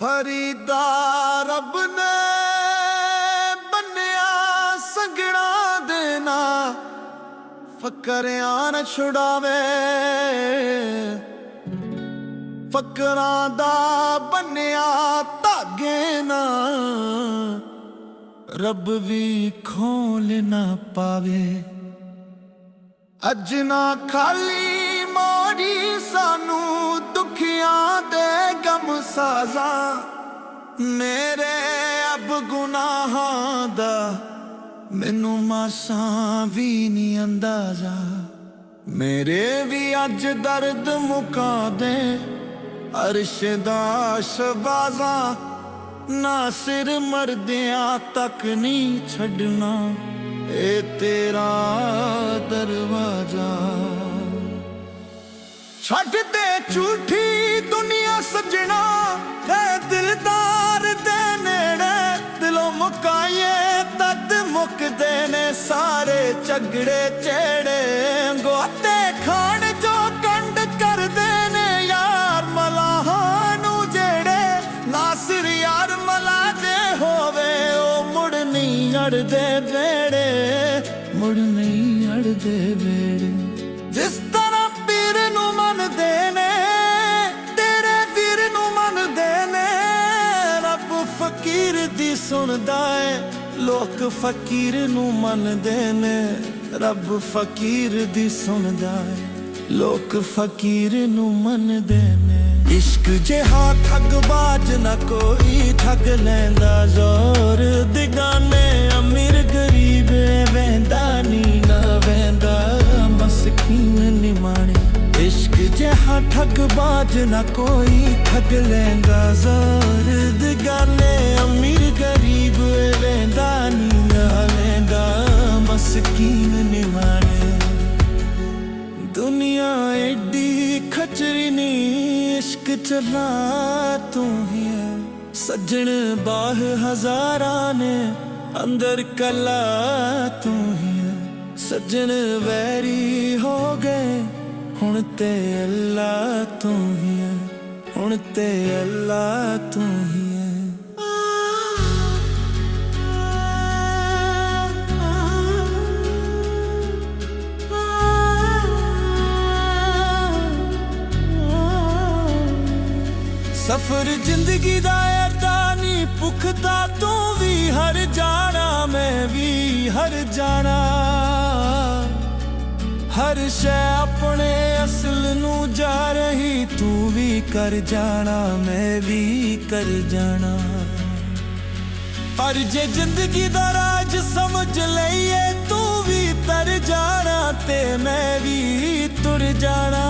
ਫਰੀਦਾ ਰੱਬ ਨੇ ਬੰਨਿਆ ਸੰਗਣਾ ਦੇਣਾ ਨਾ। ਫਕਰਿਆਂ ਨਾ ਛੁਡਾਵੇ। ਫਕਰਾਂ ਦਾ ਬੰਨਿਆ ਧਾਗੇ ਨਾ। ਰੱਬ ਵੀ ਖੋਲ ਨਾ ਪਾਵੇ। ਅੱਜ ਨਾ ਖਾਲੀ ਮੋੜੀ ਸਾਨੂੰ ਗਮ ਸਾਜ਼ਾ ਮੇਰੇ ਅਬ ਗੁਨਾਹਾਂ ਦਾ ਮੈਨੂੰ ਮਾਸਾਂ ਵੀ ਨਹੀਂ ਅੰਦਾਜ਼ਾ। ਮੇਰੇ ਵੀ ਅੱਜ ਦਰਦ ਮੁਕਾ ਦੇ ਅਰਸ਼ ਦਾ ਸ਼ਬਾਜ਼ਾ ਨਾ ਸਿਰ ਮਰਦਿਆਂ ਤੱਕ ਨਹੀਂ ਛੱਡਣਾ ਇਹ ਤੇਰਾ ਦਰਵਾਜ਼ਾ। ਛੱਡ ਦੇ ਝੂਠੀ ਦੁਨੀਆ ਸਜਣਾ ਤੇ ਦਿਲਦਾਰ ਦੇ ਨੇੜੇ, ਦਿਲੋਂ ਮੁਕਾਏ ਤਦ ਮੁੱਕਦੇ ਨੇ ਸਾਰੇ ਝਗੜੇ ਚੇੜੇ। ਗੋਤੇ ਖਾਣ ਜੋ ਕੰਡ ਕਰਦੇ ਨੇ ਯਾਰ ਮਲਾਹਾਂ ਨੂੰ ਜਿਹੜੇ ਨਾਸਿਰ ਯਾਰ ਮਲਾ ਦੇ ਹੋਵੇ, ਉਹ ਮੁੜ ਨਹੀਂ ਅੜਦੇ ਵੇੜੇ, ਮੁੜ ਨਹੀਂ ਅੜਦੇ ਵੇੜੇ। ਫਕੀਰ ਦੀ ਸੁਣਦਾ ਏ। ਲੋਕ ਫਕੀਰ ਨੂੰ ਮੰਨਦੇ ਨੇ। ਰੱਬ ਫਕੀਰ ਦੀ ਸੁਣਦਾ ਏ। ਲੋਕ ਫਕੀਰ ਨੂੰ ਮੰਨਦੇ ਨੇ। ਇਸ਼ਕ ਜਿਹਾ ਠੱਗਬਾਜ ਨਾ ਕੋਈ ਠੱਗ ਲੈਂਦਾ ਜ਼ੋਰ ਦਿਗਾਨੇ। ਜਿਹਾ ਜਿਹਾ ਠੱਗਬਾਜ ਨਾ ਕੋਈ, ਠੱਗ ਲੈਂਦਾ ਜ਼ੋਰ ਦਿਗਾਨੇ ਅਮੀਰ ਗਰੀਬ ਲੈਂਦਾ ਨੀ ਨਾ ਵਹਿੰਦਾ ਮਸਕੀਨ ਨਿਮਾਣੇ ਦੁਨੀਆ ਐਡੀ ਖਚਰੀ ਨੀ, ਇਸ਼ਕ ਚਲਾ ਤੂੰ ਹੀ ਹੈ ਸੱਜਣ ਬਾਹ ਹਜ਼ਾਰਾਂ ਨੇ, ਅੰਦਰ ਕਲਾ ਤੂੰ ਹੀ ਹੈ ਸੱਜਣ ਵੈਰੀ ਹੋ ਗਏ ਹੁਣ ਤੇ ਅੱਲਾ ਤੂੰ ਹੀ ਹੈ, ਹੁਣ ਤੇ ਅੱਲਾ ਤੂੰ ਹੀ ਸਫਰ ਜ਼ਿੰਦਗੀ ਦਾ ਐਡਾ ਨਹੀਂ ਪੁੱਖਤਾ ਤੂੰ ਵੀ, ਹਰ ਜਾਣਾ ਮੈਂ ਵੀ, ਹਰ ਜਾਣਾ। ਹਰ ਸ਼ੈ ਆਪਣੇ ਅਸਲ ਨੂੰ ਜਾ ਰਹੀ, ਤੂੰ ਵੀ ਕਰ ਜਾਣਾ, ਮੈਂ ਵੀ ਕਰ ਜਾਣਾ। ਪਰ ਜੇ ਜ਼ਿੰਦਗੀ ਦਾ ਰਾਜ ਸਮਝ ਲਈਏ, ਤੂੰ ਵੀ ਤਰ ਜਾਣਾ ਤੇ ਮੈਂ ਵੀ ਤੁਰ ਜਾਣਾ।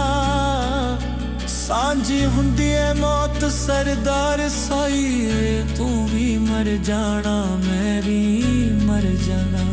ਸਾਂਝੀ ਹੁੰਦੀ ਏ ਮੌਤ, ਸਰਦਾਰ ਸਾਈ ਤੂੰ ਵੀ ਮਰ ਜਾਣਾ, ਮੈਂ ਵੀ ਮਰ ਜਾਣਾ।